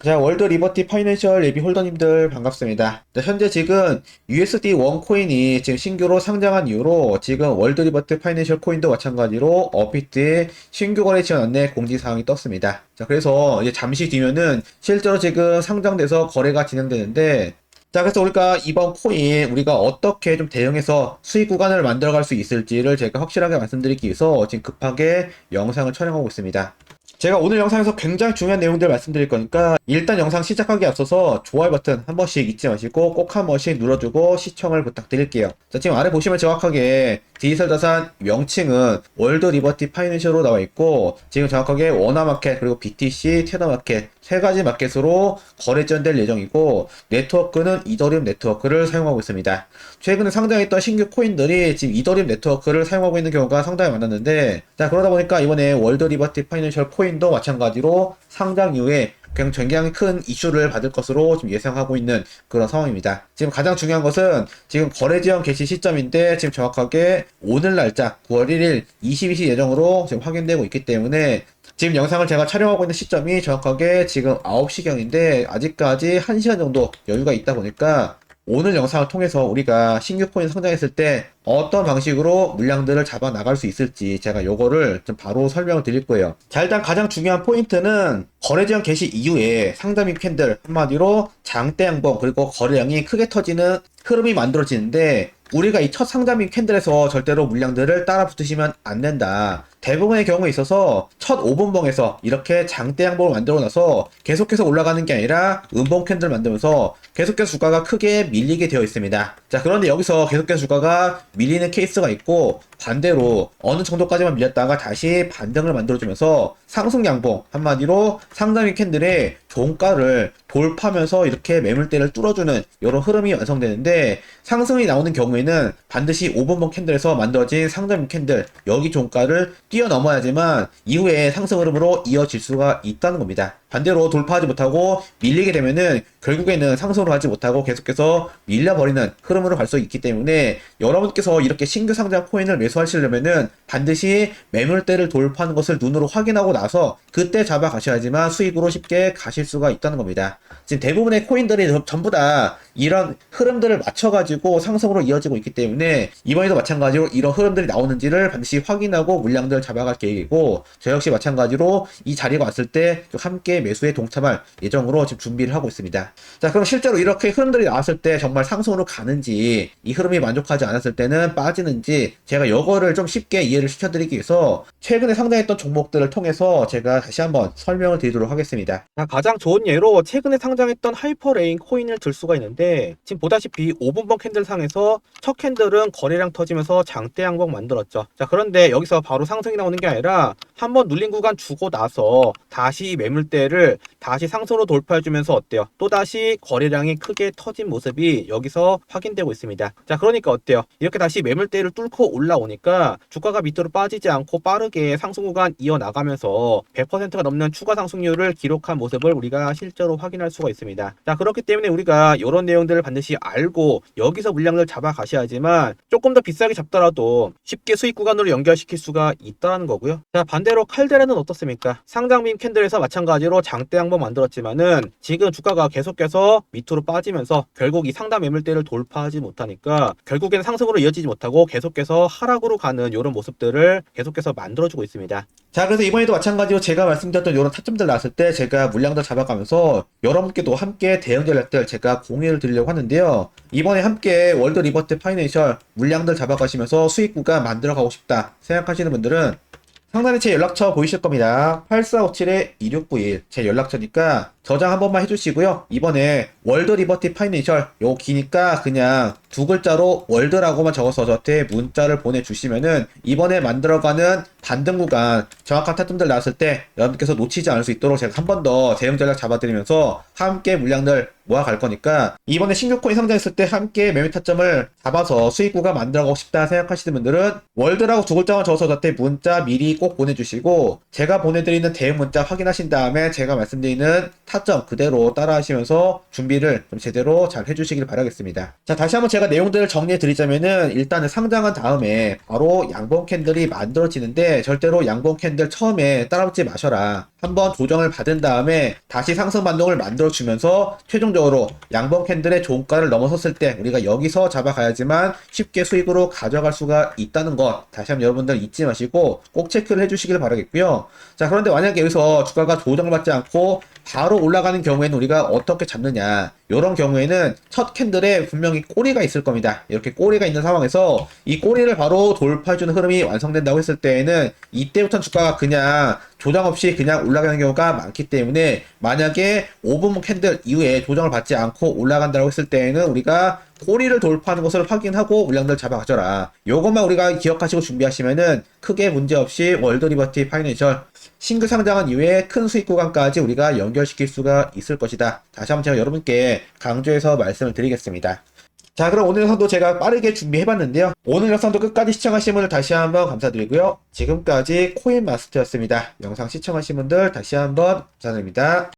자, 월드 리버티 파이낸셜 예비 홀더님들 반갑습니다. 자, 현재 지금 USD 원코인이 지금 신규로 상장한 이후로 지금 월드 리버티 파이낸셜 코인도 마찬가지로 어피트에 신규 거래 지원 안내 공지 사항이 떴습니다. 자, 그래서 이제 잠시 뒤면은 실제로 지금 상장돼서 거래가 진행되는데 자, 그래서 우리가 이번 코인 우리가 어떻게 좀 대응해서 수익 구간을 만들어갈 수 있을지를 제가 확실하게 말씀드리기 위해서 지금 급하게 영상을 촬영하고 있습니다. 제가 오늘 영상에서 굉장히 중요한 내용들을 말씀드릴 거니까 일단 영상 시작하기 앞서서 좋아요 버튼 한 번씩 잊지 마시고 꼭 한 번씩 눌러주고 시청을 부탁드릴게요. 자, 지금 아래 보시면 정확하게 디지털 자산 명칭은 월드 리버티 파이낸셜로 나와 있고 지금 정확하게 원화마켓 그리고 BTC, 테더마켓 세 가지 마켓으로 거래 지원될 예정이고 네트워크는 이더리움 네트워크를 사용하고 있습니다. 최근에 상장했던 신규 코인들이 지금 이더리움 네트워크를 사용하고 있는 경우가 상당히 많았는데 자 그러다 보니까 이번에 월드 리버티 파이낸셜 코인도 마찬가지로 상장 이후에 굉장히 큰 이슈를 받을 것으로 지금 예상하고 있는 그런 상황입니다. 지금 가장 중요한 것은 지금 거래 지원 개시 시점인데 지금 정확하게 오늘 날짜 9월 1일 22시 예정으로 지금 확인되고 있기 때문에 지금 영상을 제가 촬영하고 있는 시점이 정확하게 지금 9시경인데 아직까지 1시간 정도 여유가 있다 보니까 오늘 영상을 통해서 우리가 신규 코인 상장했을 때 어떤 방식으로 물량들을 잡아 나갈 수 있을지 제가 요거를 좀 바로 설명을 드릴 거예요. 자, 일단 가장 중요한 포인트는 거래 지원 개시 이후에 상담 입 캔들 한마디로 장대 양봉 그리고 거래량이 크게 터지는 흐름이 만들어지는데 우리가 이 첫 상담인 캔들에서 절대로 물량들을 따라 붙으시면 안 된다. 대부분의 경우에 있어서 첫 5분봉에서 이렇게 장대 양봉을 만들어 놔서 계속해서 올라가는 게 아니라 음봉 캔들 만들면서 계속해서 주가가 크게 밀리게 되어 있습니다. 자, 그런데 여기서 계속해서 주가가 밀리는 케이스가 있고 반대로 어느 정도까지만 밀렸다가 다시 반등을 만들어주면서 상승 양봉 한마디로 상담인 캔들의 종가를 돌파하면서 이렇게 매물대를 뚫어주는 이런 흐름이 완성되는데 상승이 나오는 경우에는 반드시 5분봉 캔들에서 만들어진 상담 캔들 여기 종가를 뛰어넘어야지만 이후에 상승 흐름으로 이어질 수가 있다는 겁니다. 반대로 돌파하지 못하고 밀리게 되면은 결국에는 상승으로 하지 못하고 계속해서 밀려버리는 흐름으로 갈 수 있기 때문에 여러분께서 이렇게 신규 상장 코인을 매수하시려면은 반드시 매물대를 돌파하는 것을 눈으로 확인하고 나서 그때 잡아 가셔야지만 수익으로 쉽게 가실 수가 있다는 겁니다. 지금 대부분의 코인들이 전부 다 이런 흐름들을 맞춰가지고 상승으로 이어지고 있기 때문에 이번에도 마찬가지로 이런 흐름들이 나오는지를 반드시 확인하고 물량들을 잡아갈 계획이고 저 역시 마찬가지로 이 자리가 왔을 때 함께 매수에 동참할 예정으로 지금 준비를 하고 있습니다. 자 그럼 실제로 이렇게 흐름들이 나왔을 때 정말 상승으로 가는지 이 흐름이 만족하지 않았을 때는 빠지는지 제가 이거를 좀 쉽게 이해를 시켜드리기 위해서 최근에 상장했던 종목들을 통해서 제가 다시 한번 설명을 드리도록 하겠습니다. 자, 가장 좋은 예로 최근에 상장했던 하이퍼레인 코인을 들 수가 있는데 지금 보다시피 5분봉 캔들 상에서 첫 캔들은 거래량 터지면서 장대 양봉 만들었죠. 자 그런데 여기서 바로 상승이 나오는 게 아니라 한번 눌린 구간 주고 나서 다시 매물대 를 다시 상승으로 돌파해주면서 어때요? 또다시 거래량이 크게 터진 모습이 여기서 확인되고 있습니다. 자 그러니까 어때요? 이렇게 다시 매물대를 뚫고 올라오니까 주가가 밑으로 빠지지 않고 빠르게 상승 구간 이어나가면서 100%가 넘는 추가 상승률을 기록한 모습을 우리가 실제로 확인할 수가 있습니다. 자 그렇기 때문에 우리가 이런 내용들을 반드시 알고 여기서 물량을 잡아 가셔야지만 조금 더 비싸게 잡더라도 쉽게 수익 구간으로 연결시킬 수가 있다는 거고요. 자 반대로 칼데라는 어떻습니까? 상장빔 캔들에서 마찬가지로 장대 양봉 만들었지만은 지금 주가가 계속해서 밑으로 빠지면서 결국 이 상담 매물대를 돌파하지 못하니까 결국에는 상승으로 이어지지 못하고 계속해서 하락으로 가는 이런 모습들을 계속해서 만들어주고 있습니다. 자, 그래서 이번에도 마찬가지로 제가 말씀드렸던 이런 타점들 나왔을 때 제가 물량들 잡아가면서 여러분께도 함께 대응 전략들 제가 공유를 드리려고 하는데요. 이번에 함께 월드 리버트 파이낸셜 물량들 잡아가시면서 수익 구간 만들어가고 싶다 생각하시는 분들은 상단에 제 연락처 보이실 겁니다. 8457-2691. 제 연락처니까 저장 한 번만 해주시고요. 이번에 월드 리버티 파이낸셜 요 기니까 그냥 두 글자로 월드라고만 적어서 저한테 문자를 보내주시면은 이번에 만들어가는 반등 구간 정확한 타점들 나왔을 때 여러분께서 놓치지 않을 수 있도록 제가 한 번 더 대응 전략 잡아드리면서 함께 물량들 모아갈 거니까 이번에 신규 코인 상장했을 때 함께 매매 타점을 잡아서 수익 구간 만들어가고 싶다 생각하시는 분들은 월드라고 두 글자만 적어서 저한테 문자 미리 꼭 보내주시고 제가 보내드리는 대응 문자 확인하신 다음에 제가 말씀드리는 타점 그대로 따라하시면서 준비를 좀 제대로 잘 해주시길 바라겠습니다. 자 다시 한번 제가 내용들을 정리해 드리자면은 일단은 상장한 다음에 바로 양봉 캔들이 만들어지는데 때 절대로 양봉 캔들 처음에 따라붙지 마셔라. 한번 조정을 받은 다음에 다시 상승 반동을 만들어 주면서 최종적으로 양봉 캔들의 종가를 넘어섰을 때 우리가 여기서 잡아가야지만 쉽게 수익으로 가져갈 수가 있다는 것 다시 한번 여러분들 잊지 마시고 꼭 체크를 해주시길 바라겠고요. 자 그런데 만약에 여기서 주가가 조정을 받지 않고 바로 올라가는 경우에는 우리가 어떻게 잡느냐 이런 경우에는 첫 캔들에 분명히 꼬리가 있을 겁니다. 이렇게 꼬리가 있는 상황에서 이 꼬리를 바로 돌파해주는 흐름이 완성된다고 했을 때에는 이때부터 주가가 그냥 조정 없이 그냥 올라가는 경우가 많기 때문에 만약에 5분 캔들 이후에 조정을 받지 않고 올라간다고 했을 때에는 우리가 꼬리를 돌파하는 것을 확인하고 물량들 잡아가져라. 요것만 우리가 기억하시고 준비하시면은 크게 문제없이 월드 리버티 파이낸셜 싱글 상장한 이후에 큰 수익 구간까지 우리가 연결시킬 수가 있을 것이다. 다시 한번 제가 여러분께 강조해서 말씀을 드리겠습니다. 자, 그럼 오늘 영상도 제가 빠르게 준비해봤는데요. 오늘 영상도 끝까지 시청하신 분들 다시 한번 감사드리고요. 지금까지 코인마스터였습니다. 영상 시청하신 분들 다시 한번 감사드립니다.